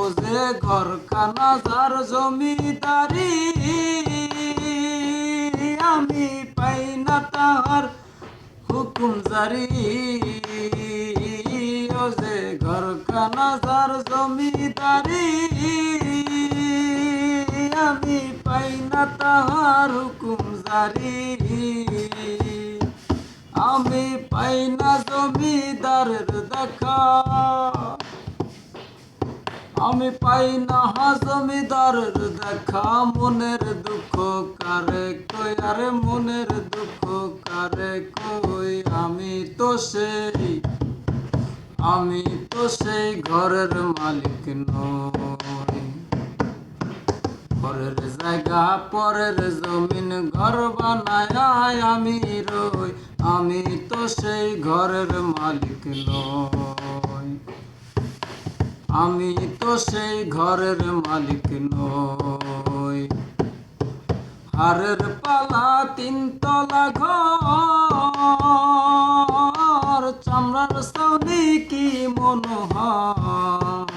ও যে ঘর খানা যার জমিদারি। আমি পাই না তাহার হুকুম জারি। ও যে ঘর খানা যার জমিদারি। আমি পাই না তাহার হুকুম জারি। আমি পাই না জমিদারের দেখা। আমি পাই না জমিদারের দেখা, মনের দুঃখ কারে কই? আরে মনের দুঃখ কারে কই? আমি তো সেই, আমি তো সেই ঘরের মালিক নই। পরের জায়গা, পরের জমিন ঘর বানায় আমি রই। আমি তো সেই ঘরের মালিক নই। আমি তো সেই ঘরের মালিক নই। হারের পালা তিনতলা ঘর, চামড়ার সৌনি কি মনোহর?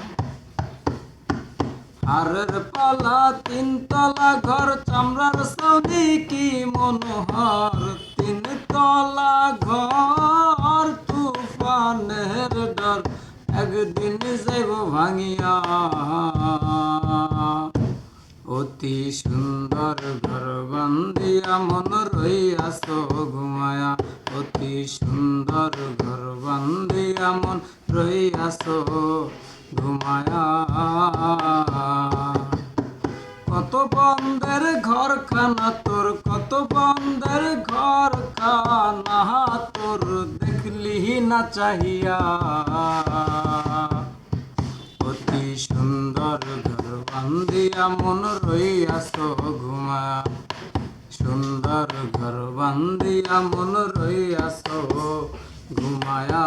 হারের পালা তিনতলা ঘর, চামড়ার সৌনি কি মনোহর? তিনতলা ঘর, তুফানের ডর, একদিন যাইব ভাঙিয়া অতি সুন্দর ঘর বান্দিয়া মন রইয়াছ ঘুমায়া। অতি সুন্দর ঘর বান্দিয়া মন রইয়াছ ঘুমায়া। কত বন্ধের ঘর খানা তোর, কত বন্ধের ঘর খানা তোর, দেখলি না চাহিয়া। সুন্দর ঘর বান্দিয়া মন রইয়াছ ঘুমা। সুন্দর ঘর বান্দিয়া মন রইয়াছ ঘুমায়া